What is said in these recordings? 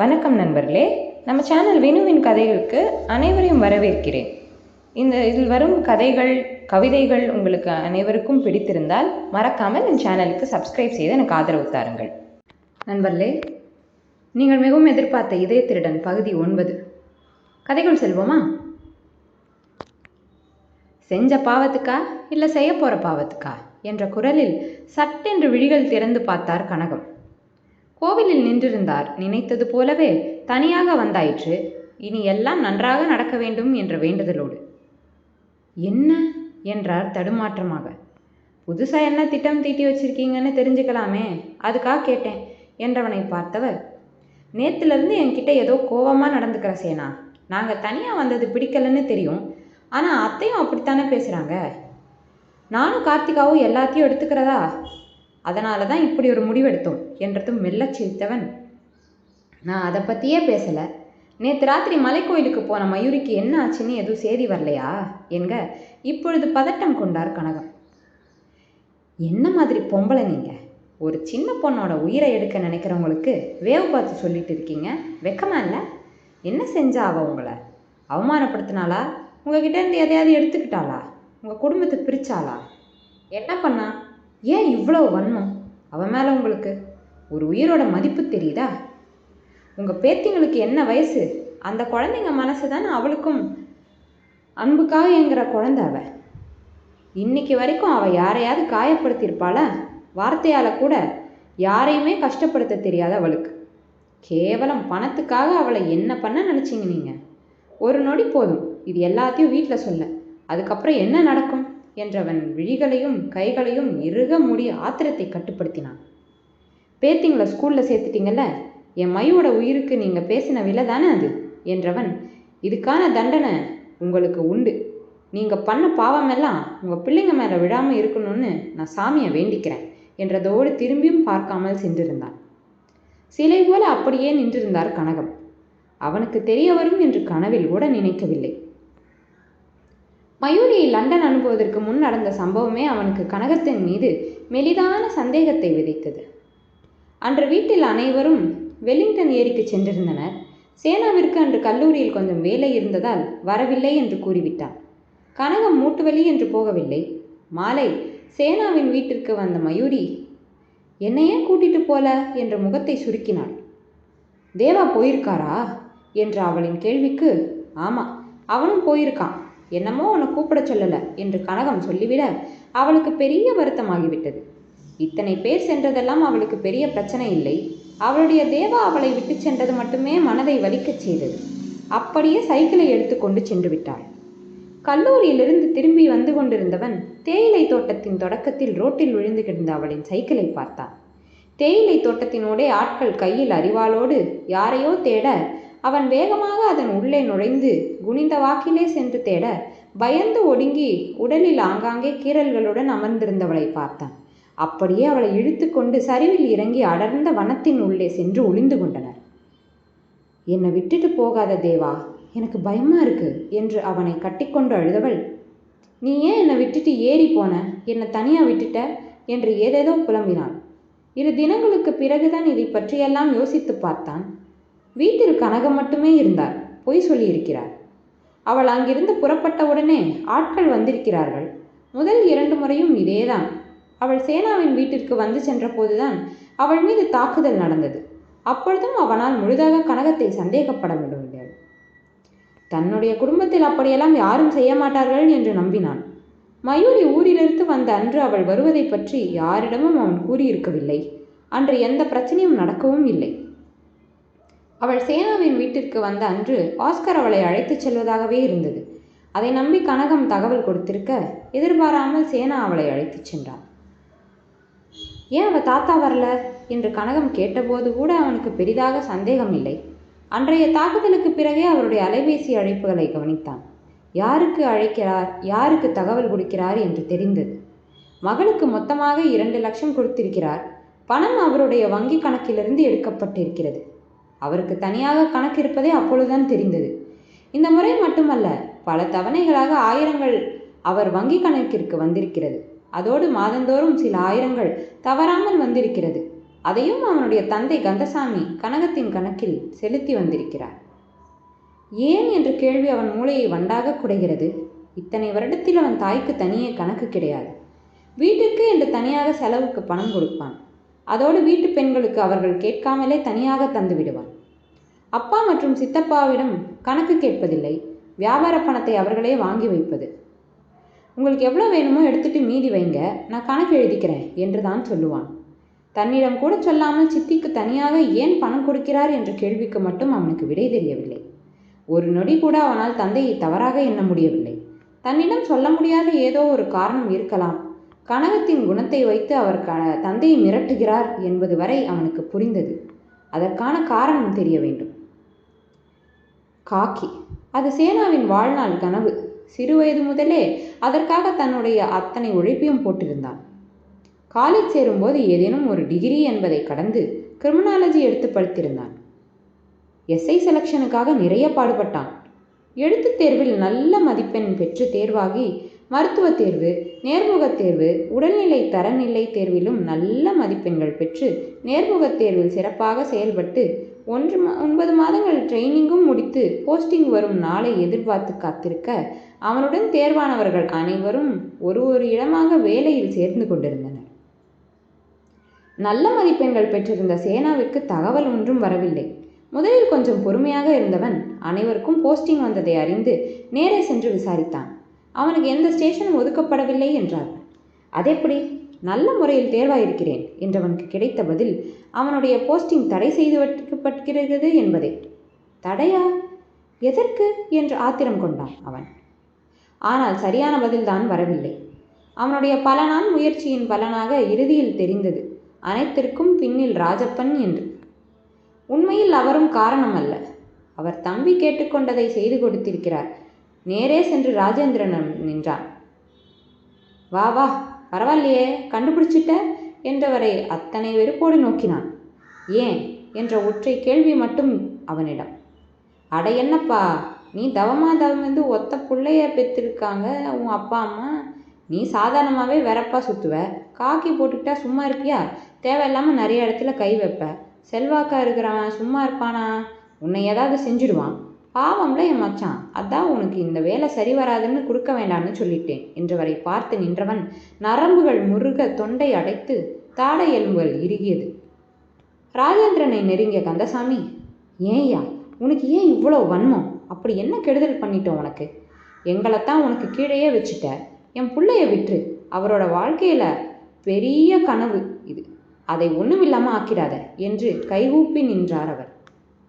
வணக்கம் நண்பர்களே. நம்ம சேனல் வினுவின் கதைகளுக்கு அனைவரையும் வரவேற்கிறேன். இந்த இதில் வரும் கதைகள் கவிதைகள் உங்களுக்கு அனைவருக்கும் பிடித்திருந்தால் மறக்காமல் என் சேனலுக்கு சப்ஸ்கிரைப் செய்து எனக்கு ஆதரவு தாருங்கள். நண்பர்களே நீங்கள் மிகவும் எதிர்பார்த்த இதய திருடன் பகுதி ஒன்பது. கதைகள் செல்வோமா? செஞ்ச பாவத்துக்கா இல்லை செய்ய போகிற பாவத்துக்கா என்ற குரலில் சட்டென்று விழிகள் திறந்து பார்த்தார் கனகம். கோவிலில் நின்றிருந்தார். நினைத்தது போலவே தனியாக வந்தாயிற்று. இனி எல்லாம் நன்றாக நடக்க வேண்டும் என்ற வேண்டுதலோடு. என்ன? என்றார் தடுமாற்றமாக. புதுசா என்ன திட்டம் தீட்டி வச்சிருக்கீங்கன்னு தெரிஞ்சுக்கலாமே. அதுக்காக கேட்டேன் என்றவனை பார்த்தவர். நேத்திலிருந்து என்கிட்ட ஏதோ கோவமா நடந்துக்கிற சேனா. நாங்க தனியா வந்தது பிடிக்கலன்னு தெரியும். ஆனா அத்தையும் அப்படித்தானே பேசுறாங்க? நானும் கார்த்திகாவும் எல்லாத்தையும் எடுத்துக்கிறதா? அதனால தான் இப்படி ஒரு முடிவெடுத்தோம் என்றதும் மெல்லச் சிரித்தவன் நான் அதை பற்றியே பேசலை. நேற்று ராத்திரி மலைக்கோயிலுக்கு போன மயூரிக்கு என்ன ஆச்சுன்னு எதுவும் செய்தி வரலையா? என்க இப்பொழுது பதட்டம் கொண்டார் கனகம். என்ன மாதிரி பொம்பளை நீங்கள் ஒரு சின்ன பொண்ணோட உயிரை எடுக்க நினைக்கிறவங்களுக்கு வேவ் பார்த்து சொல்லிட்டு இருக்கீங்க. வெக்கமா இல்லை? என்ன செஞ்சா அவ உங்களை? அவமானப்படுத்தினாளா? உங்ககிட்ட இருந்து எதையாவது எடுத்துக்கிட்டாளா? உங்கள் குடும்பத்தை பிரிச்சாளா? என்ன பண்ணா? ஏன் இவ்வளோ வன்மம் அவன் மேலே உங்களுக்கு ஒரு உயிரோட மதிப்பு தெரியுதா? உங்கள் பேத்திங்களுக்கு என்ன வயசு? அந்த குழந்தைங்க மனசு தானே அவளுக்கும் அன்புக்காக என்கிற குழந்தை அவ. இன்னைக்கு வரைக்கும் அவள் யாரையாவது காயப்படுத்தியிருப்பாளா? வார்த்தையால் கூட யாரையுமே கஷ்டப்படுத்த தெரியாது அவளுக்கு. கேவலம் பணத்துக்காக அவளை என்ன பண்ண நினச்சிங்க நீங்கள் ஒரு நொடி போதும். இது எல்லாத்தையும் வீட்டில் சொல்ல. அதுக்கப்புறம் என்ன நடக்கும்? என்றவன் விழிகளையும் கைகளையும் இறுக மூடி ஆத்திரத்தை கட்டுப்படுத்தினான். பேத்திங்களை ஸ்கூலில் சேர்த்துட்டீங்கல்ல? என் மையோட உயிருக்கு நீங்கள் பேசின விலை தானே அது? என்றவன் இதுக்கான தண்டனை உங்களுக்கு உண்டு. நீங்கள் பண்ண பாவமெல்லாம் உங்கள் பிள்ளைங்க மேலே விழாமல் இருக்கணும்னு நான் சாமியை வேண்டிக்கிறேன் என்றதோடு திரும்பியும் பார்க்காமல் சென்றிருந்தான். சிலை போல அப்படியே நின்றிருந்தார் கனகம். அவனுக்கு தெரிய வரும் என்று கனவில் கூட நினைக்கவில்லை. மயூரியை லண்டன் அனுப்புவதற்கு முன் நடந்த சம்பவமே அவனுக்கு கனகத்தின் மீது மெலிதான சந்தேகத்தை விதைத்தது. அன்று வீட்டில் அனைவரும் வெல்லிங்டன் ஏரிக்கு சென்றிருந்தனர். சேனாவிற்கு அன்று கல்லூரியில் கொஞ்சம் வேலை இருந்ததால் வரவில்லை என்று கூறிவிட்டான். கனகம் மூட்டுவலி என்று போகவில்லை. மாலை சேனாவின் வீட்டிற்கு வந்த மயூரி என்னையே கூட்டிட்டு போல என்ற முகத்தை சுருக்கினாள். தேவா போயிருக்காரா? என்ற அவளின் கேள்விக்கு ஆமா அவனும் போயிருக்கான். என்னமோ உன்னை கூப்பிட சொல்லல என்று கனகம் சொல்லிவிட அவளுக்கு பெரிய வருத்தமாகிவிட்டது. இத்தனை பேர் சென்றதெல்லாம் அவளுக்கு பெரிய பிரச்சனை இல்லை. அவளுடைய தேவா அவளை விட்டு சென்றது மட்டுமே மனதை வலிக்கச் செய்தது. அப்படியே சைக்கிளை எடுத்துக்கொண்டு சென்று விட்டாள். கல்லூரியிலிருந்து திரும்பி வந்து கொண்டிருந்தவன் தேயிலை தோட்டத்தின் தொடக்கத்தில் ரோட்டில் விழுந்து கிடந்த அவளின் சைக்கிளை பார்த்தான். தேயிலை தோட்டத்தினோடே ஆட்கள் கையில் அறிவாளோடு யாரையோ தேட அவன் வேகமாக அதன் உள்ளே நுழைந்து குனிந்த வாக்கிலே சென்று தேட பயந்து ஒடுங்கி உடலில் ஆங்காங்கே கீறல்களுடன் அமர்ந்திருந்தவளை பார்த்தான். அப்படியே அவளை இழுத்து கொண்டு சரிவில் இறங்கி அடர்ந்த வனத்தின் உள்ளே சென்று ஒளிந்து கொண்டனர். என்னை விட்டுட்டு போகாத தேவா எனக்கு பயமா இருக்கு என்று அவனை கட்டிக்கொண்டு அழுதவள் நீ ஏன் என்னை விட்டுட்டு ஏறி போன? என்னை தனியா விட்டுட்ட? என்று ஏதேதோ புலம்பினான் இரு தினங்களுக்கு பிறகுதான் இதை பற்றியெல்லாம் யோசித்து பார்த்தான். வீட்டில் கனகம் மட்டுமே இருந்தார். பொய் சொல்லியிருக்கிறார். அவள் அங்கிருந்து புறப்பட்டவுடனே ஆட்கள் வந்திருக்கிறார்கள். முதல் இரண்டு முறையும் இதேதான். அவள் சேனாவின் வீட்டிற்கு வந்து சென்றபோதுதான் அவள் மீது தாக்குதல் நடந்தது. அப்பொழுதும் அவனால் முழுதாக கனகத்தை சந்தேகப்பட விடவில்லை தன்னுடைய குடும்பத்தில் அப்படியெல்லாம் யாரும் செய்ய மாட்டார்கள் என்று நம்பினான். மயூரி ஊரிலிருந்து வந்த அன்று அவள் வருவதை பற்றி யாரிடமும் அவன் கூறியிருக்கவில்லை. அன்று எந்த பிரச்சனையும் நடக்கவும் இல்லை. அவள் சேனாவின் வீட்டிற்கு வந்த அன்று ஆஸ்கர் அவளை அழைத்துச் செல்வதாகவே இருந்தது. அதை நம்பி கனகம் தகவல் கொடுத்திருக்க எதிர்பாராமல் சேனா அவளை அழைத்துச் சென்றான். ஏன் அவ தாத்தா வரல? என்று கனகம் கேட்டபோது கூட அவனுக்கு பெரிதாக சந்தேகம் இல்லை. அன்றைய தாக்குதலுக்கு பிறகே அவருடைய அலைபேசி அழைப்புகளை கவனித்தான். யாருக்கு அழைக்கிறார்? யாருக்கு தகவல் கொடுக்கிறார்? என்று தெரிந்தது. மகளுக்கு மொத்தமாக இரண்டு லட்சம் கொடுத்திருக்கிறார். பணம் அவருடைய வங்கி கணக்கிலிருந்து எடுக்கப்பட்டிருக்கிறது. அவருக்கு தனியாக கணக்கு இருப்பதே அப்பொழுதுதான் தெரிந்தது. இந்த முறை மட்டுமல்ல பல தவணைகளாக ஆயிரங்கள் அவர் வங்கி கணக்கிற்கு வந்திருக்கிறது. அதோடு மாதந்தோறும் சில ஆயிரங்கள் தவறாமல் வந்திருக்கிறது. அதையும் அவனுடைய தந்தை கந்தசாமி கனகத்தின் கணக்கில் செலுத்தி வந்திருக்கிறார். ஏன் என்ற கேள்வி அவன் மூளையை வண்டாக குடைகிறது. இத்தனை வருடத்தில் அவன் தாய்க்கு தனியே கணக்கு கிடையாது. வீட்டிற்கு என்று தனியாக செலவுக்கு பணம் கொடுப்பான். அதோடு வீட்டு பெண்களுக்கு அவர்கள் கேட்காமலே தனியாக தந்து விடுவார். அப்பா மற்றும் சித்தப்பாவிடம் கணக்கு கேட்பதில்லை. வியாபார பணத்தை அவர்களே வாங்கி வைப்பது. உங்களுக்கு எவ்வளோ வேணுமோ எடுத்துட்டு மீதி வைங்க. நான் கணக்கு எழுதிக்கிறேன் என்று தான் சொல்லுவான். தன்னிடம் கூட சொல்லாமல் சித்திக்கு தனியாக ஏன் பணம் கொடுக்கிறார் என்ற கேள்விக்கு மட்டும் அவனுக்கு விடை தெரியவில்லை. ஒரு நொடி கூட அவனால் தந்தையை தவறாக எண்ண முடியவில்லை. தன்னிடம் சொல்ல முடியாத ஏதோ ஒரு காரணம் இருக்கலாம். கனகத்தின் குணத்தை வைத்து அவர் க தந்தையை மிரட்டுகிறார் என்பது வரை அவனுக்கு புரிந்தது. அதற்கான காரணம் தெரிய வேண்டும். காக்கி அது சேனாவின் வாழ்நாள் கனவு. சிறுவயது முதலே அதற்காக தன்னுடைய அத்தனை உழைப்பையும் போட்டிருந்தான். காலேஜ் சேரும்போது ஏதேனும் ஒரு டிகிரி என்பதை கடந்து கிரிமினாலஜி எடுத்து படித்திருந்தான். எஸ்ஐ செலக்ஷனுக்காக நிறைய பாடுபட்டான். எழுத்துத் தேர்வில் நல்ல மதிப்பெண் பெற்று தேர்வாகி மருத்துவத் தேர்வு நேர்முகத் தேர்வு உடல்நிலை தரநிலை தேர்விலும் நல்ல மதிப்பெண்கள் பெற்று நேர்முகத் தேர்வில் சிறப்பாக செயல்பட்டு ஒன்று மா ஒன்பது மாதங்கள் ட்ரைனிங்கும் முடித்து போஸ்டிங் வரும் நாளை எதிர்பார்த்து காத்திருக்க அவனுடன் தேர்வானவர்கள் அனைவரும் ஒரு ஒரு இடமாக வேலையில் சேர்ந்து கொண்டிருந்தனர். நல்ல மதிப்பெண்கள் பெற்றிருந்த சேனாவிற்கு தகவல் ஒன்றும் வரவில்லை. முதலில் கொஞ்சம் பொறுமையாக இருந்தவன் அனைவருக்கும் போஸ்டிங் வந்ததை அறிந்து நேரே சென்று விசாரித்தான். அவனுக்கு எந்த ஸ்டேஷனும் ஒதுக்கப்படவில்லை என்றார். அதேப்படி? நல்ல முறையில் தேர்வாயிருக்கிறேன் என்றவனுக்கு கிடைத்த பதில் அவனுடைய போஸ்டிங் தடை செய்து வைக்கப்படுகிறது என்பதே. தடையா? எதற்கு? என்று ஆத்திரம் கொண்டான் அவன். ஆனால் சரியான பதில்தான் வரவில்லை. அவனுடைய பல நாள் முயற்சியின் பலனாக இறுதியில் தெரிந்தது. அனைத்திற்கும் பின்னில் ராஜப்பன் என்று. உண்மையில் அவரும் காரணம் அல்ல அவர் தம்பி கேட்டுக்கொண்டதை செய்து கொடுத்திருக்கிறார். நேரே சென்று ராஜேந்திரனிடம் நின்றான். வா வா பரவாயில்லையே கண்டுபிடிச்சிட்ட? என்றவரை அத்தனை வெறுப்போடு நோக்கினான். ஏன்? என்ற ஒற்றை கேள்வி மட்டும் அவனிடம். அட என்னப்பா நீ தவமா தவம் வந்து ஒத்த பிள்ளைய பெற்றிருக்காங்க உன் அப்பா அம்மா? நீ சாதாரணமாகவே வெறப்பா சுற்றுவ காக்கி போட்டுக்கிட்டா சும்மா இருப்பியா? தேவையில்லாமல் நிறைய இடத்துல கை வைப்ப. செல்வாக்கா இருக்கிறவன் சும்மா இருப்பானா? உன்னை ஏதாவது செஞ்சிடுவான். பாவம்ல என் மச்சான். அதான் உனக்கு இந்த வேலை சரி வராதுன்னு கொடுக்க வேண்டாம்னு சொல்லிட்டேன் என்றவரை பார்த்து நின்றவன் நரம்புகள் முருக தொண்டை அடைத்து தாடை எலும்புகள் இறுகியது. ராஜேந்திரனை நெருங்கிய கந்தசாமி ஏன்யா உனக்கு ஏன் இவ்வளோ வன்மம்? அப்படி என்ன கெடுதல் பண்ணிட்டோம் உனக்கு? எங்களைத்தான் உனக்கு கீழேயே வச்சுட்ட. என் பிள்ளைய விட்டுரு. அவரோட வாழ்க்கையில் பெரிய கனவு இது. அதை ஒன்றுமில்லாமல் ஆக்கிடாத என்று கைகூப்பி நின்றார் அவர்.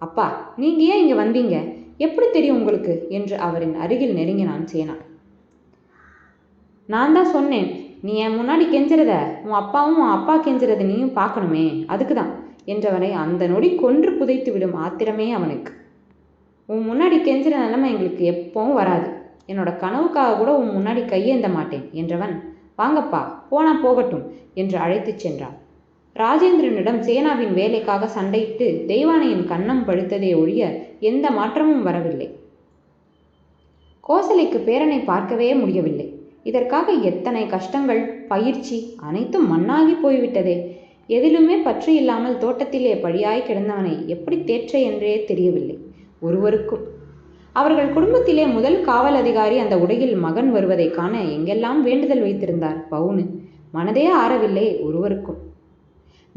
அப்பா நீங்கள் ஏன் இங்கே வந்தீங்க? எப்படி தெரியும் உங்களுக்கு? என்று அவரின் அருகில் நெருங்கினான் சேனா. நான் தான் சொன்னேன் நீ என் முன்னாடி கெஞ்சுறத உன் அப்பாவும் உன் அப்பா கெஞ்சுறத நீயும் பார்க்கணுமே அதுக்கு தான் என்றவனை அந்த நொடி கொன்று புதைத்து விடும் ஆத்திரமே அவனுக்கு. உன் முன்னாடி கெஞ்சுற நிலைமை எங்களுக்கு எப்பவும் வராது. என்னோட கனவுக்காக கூட உன் முன்னாடி கையேந்த மாட்டேன் என்றவன் வாங்கப்பா போனா போகட்டும் என்று அழைத்துச் சென்றான். ராஜேந்திரனிடம் சேனாவின் வேலைக்காக சண்டையிட்டு தெய்வானையின் கன்னம் பழுத்ததே ஒழிய எந்த மாற்றமும் வரவில்லை. கோசலைக்கு பேரனை பார்க்கவே முடியவில்லை. இதற்காக எத்தனை கஷ்டங்கள் பயிற்சி அனைத்தும் மண்ணாகி போய்விட்டதே. எதிலுமே பற்று இல்லாமல் தோட்டத்திலே பழியாய் கிடந்தவனை எப்படி தேற்ற என்றே தெரியவில்லை. ஒருவருக்கும். அவர்கள் குடும்பத்திலே முதல் காவல் அதிகாரி அந்த உடையில் மகன் வருவதை காண எங்கெல்லாம் வேண்டுதல் வைத்திருந்தார் பவுனு? மனதே ஆறவில்லை ஒருவருக்கும்.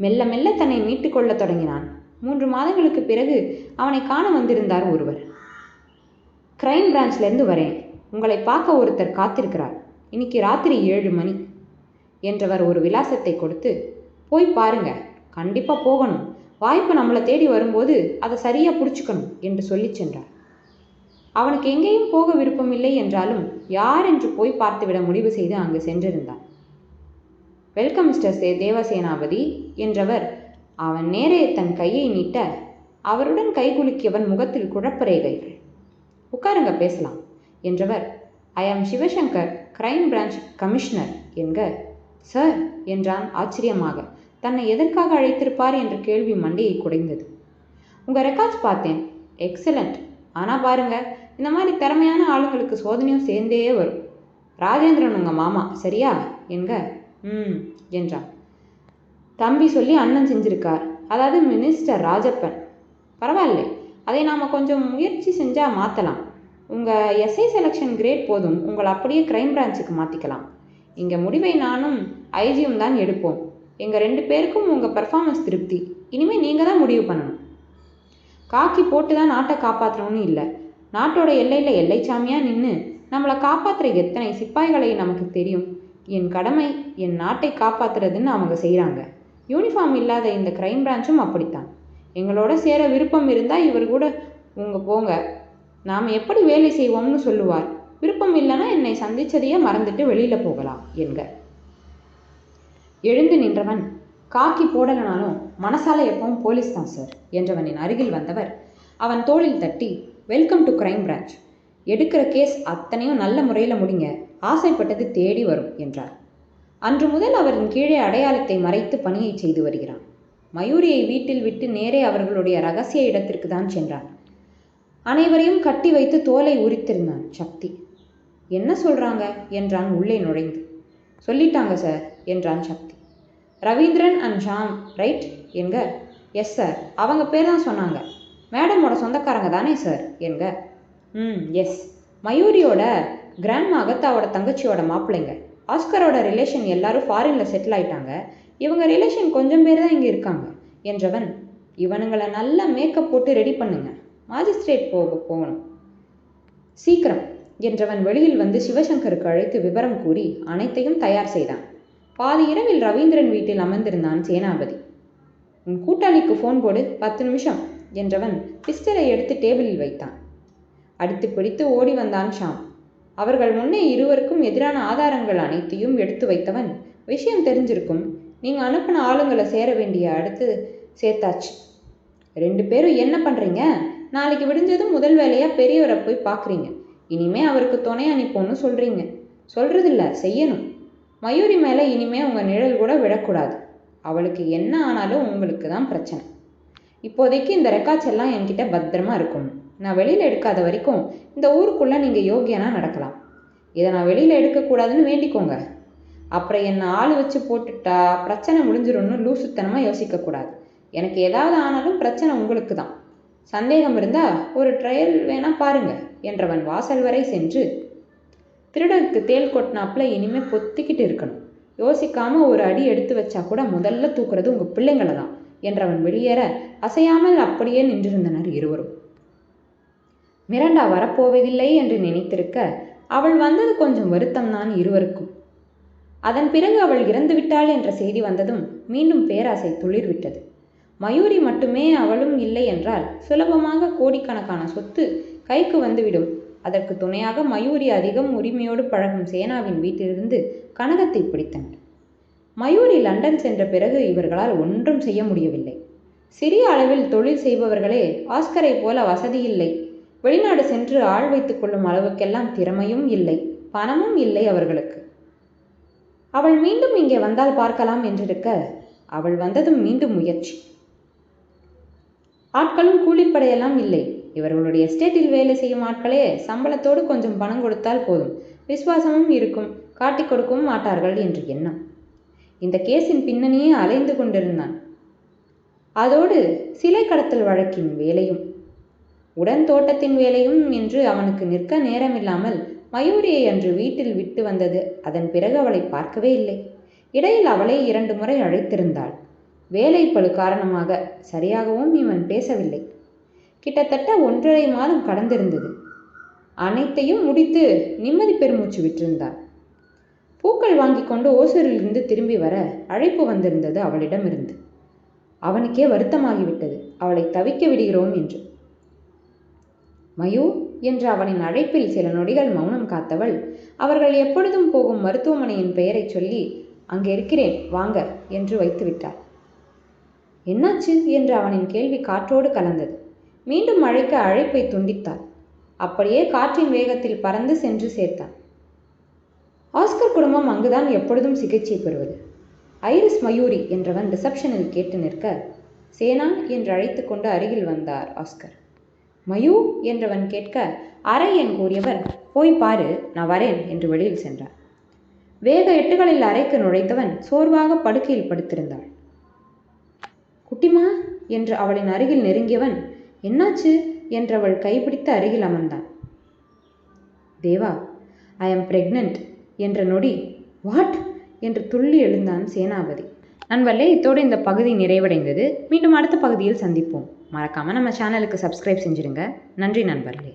மெல்ல மெல்ல தன்னை மீட்டுக்கொள்ள தொடங்கினான். மூன்று மாதங்களுக்கு பிறகு அவனை காண வந்திருந்தார் ஒருவர். கிரைம் பிரான்ச்லேருந்து வரேன். உங்களை பார்க்க ஒருத்தர் காத்திருக்கிறார். இன்னைக்கு ராத்திரி ஏழு மணி என்றவர் ஒரு விலாசத்தை கொடுத்து போய் பாருங்க. கண்டிப்பாக போகணும். வாய்ப்பு நம்மளை தேடி வரும்போது அதை சரியாக பிடிச்சிக்கணும் என்று சொல்லி சென்றார். அவனுக்கு எங்கேயும் போக விருப்பமில்லை என்றாலும் யார் என்று போய் பார்த்துவிட முடிவு செய்து அங்கு சென்றிருந்தான். வெல்கம் மிஸ்டர் சே தேவசேனாபதி என்றவர். அவன் நேரே தன் கையை நீட்ட அவருடன் கைகுலுக்கியவன் முகத்தில் குழப்பரேகைகள் உட்காருங்க பேசலாம் என்றவர். I am Sivasankar crime branch commissioner என்க. சார் என்றான் ஆச்சரியமாக. தன்னை எதற்காக அழைத்திருப்பார் என்ற கேள்வி மண்டையை குடைந்தது. உங்கள் ரெக்கார்ட்ஸ் பார்த்தேன். எக்ஸலண்ட். ஆனால் பாருங்க இந்த மாதிரி திறமையான ஆளுங்களுக்கு சோதனையும் சேர்ந்தே வரும். ராஜேந்திரன் உங்கள் மாமா சரியா? என்க. ம் என்றான். தம்பி சொல்லி அண்ணன் செஞ்சிருக்கார். அதாவது மினிஸ்டர் ராஜப்பன். பரவாயில்லை. அதை நாம் கொஞ்சம் முயற்சி செஞ்சால் மாற்றலாம் உங்கள் எஸ்ஐ செலெக்ஷன் கிரேட் போதும். உங்களை அப்படியே க்ரைம் பிரான்ச்சுக்கு மாற்றிக்கலாம் இங்கே முடிவை நானும் ஐஜியும் தான் எடுப்போம். எங்கள் ரெண்டு பேருக்கும் உங்கள் பெர்ஃபார்மன்ஸ் திருப்தி. இனிமேல் நீங்கள் தான் முடிவு பண்ணணும். காக்கி போட்டு தான் நாட்டை காப்பாற்றணும்னு இல்லை. நாட்டோட எல்லையில் எல்லைச்சாமியாக நின்று நம்மளை காப்பாற்றுற எத்தனை சிப்பாய்களை நமக்கு தெரியும். என் கடமை என் நாட்டை காப்பாற்றுறதுன்னு அவங்க செய்கிறாங்க யூனிஃபார்ம் இல்லாத இந்த க்ரைம் பிரான்ச்சும் அப்படித்தான். எங்களோட சேர விருப்பம் இருந்தால் இவர் கூட உங்கள் போங்க. நாம் எப்படி வேலை செய்வோம்னு சொல்லுவார். விருப்பம் இல்லைன்னா என்னை சந்தித்ததையே மறந்துட்டு வெளியில் போகலாம் என்க. எழுந்து நின்றவன் காக்கி போடலனாலும் மனசால எப்பவும் போலீஸ் தான் சார் என்றவனின் அருகில் வந்தவர். அவன் தோளில் தட்டி வெல்கம் டு கிரைம் பிரான்ச் எடுக்கிற கேஸ் அத்தனையும் நல்ல முறையில் முடிங்க. ஆசைப்பட்டது தேடி வரும் என்றார். அன்று முதல் அவரின் கீழே அடையாளத்தை மறைத்து பணியை செய்து வருகிறான். மயூரியை வீட்டில் விட்டு நேரே அவர்களுடைய ரகசிய இடத்திற்கு தான் சென்றான். அனைவரையும் கட்டி வைத்து தோலை உரித்திருந்தான் சக்தி. என்ன சொல்றாங்க? என்றான் உள்ளே நுழைந்து. சொல்லிட்டாங்க சார் என்றான் சக்தி. ரவீந்திரன் அண்ட் ஷாம் ரைட் என்க. எஸ் சார் அவங்க பேர் தான் சொன்னாங்க. மேடமோட சொந்தக்காரங்க தானே சார் என்க. ம் எஸ் மயூரியோட கிராண்ட் அகத்தாவோட தங்கச்சியோட மாப்பிள்ளைங்க. ஆஸ்கரோட ரிலேஷன் எல்லாரும் ஃபாரினில் செட்டில் ஆயிட்டாங்க. இவங்க ரிலேஷன் கொஞ்சம் பேர் தான் இங்கே இருக்காங்க. என்றவன் இவனுங்களை நல்லா மேக்கப் போட்டு ரெடி பண்ணுங்க. மாஜிஸ்ட்ரேட் போக போகணும். சீக்கிரம் என்றவன் வெளியில் வந்து சிவசங்கருக்கு அழைத்து விவரம் கூறி அனைத்தையும் தயார் செய்தான். பாதி இரவில் ரவீந்திரன் வீட்டில் அமர்ந்திருந்தான் சேனாபதி. உன் கூட்டாளிக்கு ஃபோன் போடு பத்து நிமிஷம் என்றவன் பிஸ்டலை எடுத்து டேபிளில் வைத்தான். அடித்து பிடித்து ஓடி வந்தான் ஷாம். அவர்கள் முன்னே இருவருக்கும் எதிரான ஆதாரங்கள் அனைத்தையும் எடுத்து வைத்தவன். விஷயம் தெரிஞ்சிருக்கும். நீங்கள் அனுப்பின ஆளுங்களை சேர வேண்டிய அடுத்து சேர்த்தாச்சு. ரெண்டு பேரும் என்ன பண்ணுறீங்க நாளைக்கு விடிஞ்சதும் முதல் வேலையாக பெரியவரை போய் பார்க்குறீங்க இனிமே அவருக்கு துணை அனுப்போன்னு சொல்கிறீங்க சொல்கிறதில்ல செய்யணும். மயூரி மேலே இனிமே உங்கள் நிழல் கூட விடக்கூடாது அவளுக்கு என்ன ஆனாலும் உங்களுக்கு தான் பிரச்சனை. இப்போதைக்கு இந்த ரெக்கார்ட்ஸ் எல்லாம் என்கிட்ட பத்திரமா இருக்கும். நான் வெளியில் எடுக்காத வரைக்கும் இந்த ஊருக்குள்ளே நீங்கள் யோகியனா நடக்கலாம். இதை நான் வெளியில் எடுக்கக்கூடாதுன்னு வேண்டிக்கோங்க. அப்புறம் என்னை ஆள் வச்சு போட்டுட்டா பிரச்சனை முடிஞ்சிடும்னு லூசுத்தனமாக யோசிக்கக்கூடாது. எனக்கு ஏதாவது ஆனாலும் பிரச்சனை உங்களுக்கு தான் சந்தேகம் இருந்தால் ஒரு ட்ரையல் வேணா பாருங்கள் என்றவன் வாசல் வரை சென்று திருடனுக்கு தேல் கொட்டினாப்புல இனிமேல் பொத்திக்கிட்டு இருக்கணும். யோசிக்காமல் ஒரு அடி எடுத்து வச்சா கூட முதல்ல தூக்குறது உங்கள் பிள்ளைங்களை தான் என்றவன் வெளியேற அசையாமல் அப்படியே நின்றிருந்தனர் இருவரும். மிரண்டா வரப்போவதில்லை என்று நினைத்திருக்க அவள் வந்தது கொஞ்சம் வருத்தம்தான் இருவருக்கும். அதன் பிறகு அவள் இறந்து விட்டாள் என்ற செய்தி வந்ததும் மீண்டும் பேராசை துளிர்விட்டது. மயூரி மட்டுமே அவளும் இல்லை என்றால் சுலபமாக கோடிக்கணக்கான சொத்து கைக்கு வந்துவிடும். அதற்கு துணையாக மயூரி அதிகம் உரிமையோடு பழகும் சேனாவின் வீட்டிலிருந்து கனகத்தை பிடித்தனர் மயூரி லண்டன் சென்ற பிறகு இவர்களால் ஒன்றும் செய்ய முடியவில்லை. சிறிய அளவில் தொழில் செய்பவர்களே ஆஸ்கரை போல வசதி இல்லை. வெளிநாடு சென்று ஆள் வைத்துக் கொள்ளும் அளவுக்கெல்லாம் திறமையும் இல்லை பணமும் இல்லை அவர்களுக்கு. அவள் மீண்டும் இங்கே வந்தால் பார்க்கலாம் என்றிருக்க அவள் வந்ததும் மீண்டும் முயற்சி. ஆட்களும் கூலிப்படையெல்லாம் இல்லை. இவர்களுடைய எஸ்டேட்டில் வேலை செய்யும் ஆட்களே சம்பளத்தோடு கொஞ்சம் பணம் கொடுத்தால் போதும். விசுவாசமும் இருக்கும் காட்டிக் கொடுக்கவும் மாட்டார்கள் என்று எண்ணம். இந்த கேஸின் பின்னணியே அலைந்து கொண்டிருந்தான். அதோடு சிலை கடத்தல் வழக்கின் வேலையும் உடன் தோட்டத்தின் வேலையும் என்று அவனுக்கு நிற்க நேரமில்லாமல் மயூரியை அன்று வீட்டில் விட்டு வந்தது. அதன் பிறகு அவளை பார்க்கவே இல்லை. இடையில் அவளை இரண்டு முறை அழைத்திருந்தாள். வேலை பழு காரணமாக சரியாகவும் இவன் பேசவில்லை. கிட்டத்தட்ட ஒன்றரை மாதம் கடந்திருந்தது. அனைத்தையும் முடித்து நிம்மதி பெருமூச்சு விட்டிருந்தான் பூக்கள் வாங்கி கொண்டு ஓசூரிலிருந்து திரும்பி வர அழைப்பு வந்திருந்தது அவளிடமிருந்து. அவனுக்கே வருத்தமாகிவிட்டது. அவளை தவிக்க விடுகிறோம் என்று. மயூ என்ற அவனின் அழைப்பில் சில நொடிகள் மௌனம் காத்தவள். அவர்கள் எப்பொழுதும் போகும் மருத்துவமனையின் பெயரைச் சொல்லி அங்கே இருக்கிறேன் வாங்க என்று வைத்துவிட்டாள். என்னாச்சு? என்று அவனின் கேள்வி காற்றோடு கலந்தது. மீண்டும் அழைக்க அழைப்பை துண்டித்தாள். அப்படியே காற்றின் வேகத்தில் பறந்து சென்று சேர்த்தான். ஆஸ்கர் குடும்பம் அங்குதான் எப்பொழுதும் சிகிச்சை பெறுவது. ஐரிஸ் மயூரி என்றவன் ரிசப்ஷனில் கேட்டு நிற்க சேனா என்று அழைத்து கொண்டு அருகில் வந்தார் ஆஸ்கர். மயூ என்றவன் கேட்க அறை என் கூறியவர் போய் பாரு நான் வரேன் என்று வெளியில் சென்றார். வேக எட்டுகளில் அறைக்கு நுழைத்தவன் சோர்வாக படுக்கையில் படுத்திருந்தாள். குட்டிமா என்று அவளின் அருகில் நெருங்கியவன் என்னாச்சு? என்றவள் கைப்பிடித்து அருகில் அமர்ந்தான். தேவா ஐ எம் பிரெக்னன்ட் என்ற நொடி வாட் என்று துள்ளி எழுந்தான் சேனாபதி. நண்பர்களே இத்தோடு இந்த பகுதி நிறைவடைந்தது. மீண்டும் அடுத்த பகுதியில் சந்திப்போம். மறக்காமல் நம்ம சேனலுக்கு சப்ஸ்கிரைப் செஞ்சுடுங்க. நன்றி நண்பர்களே.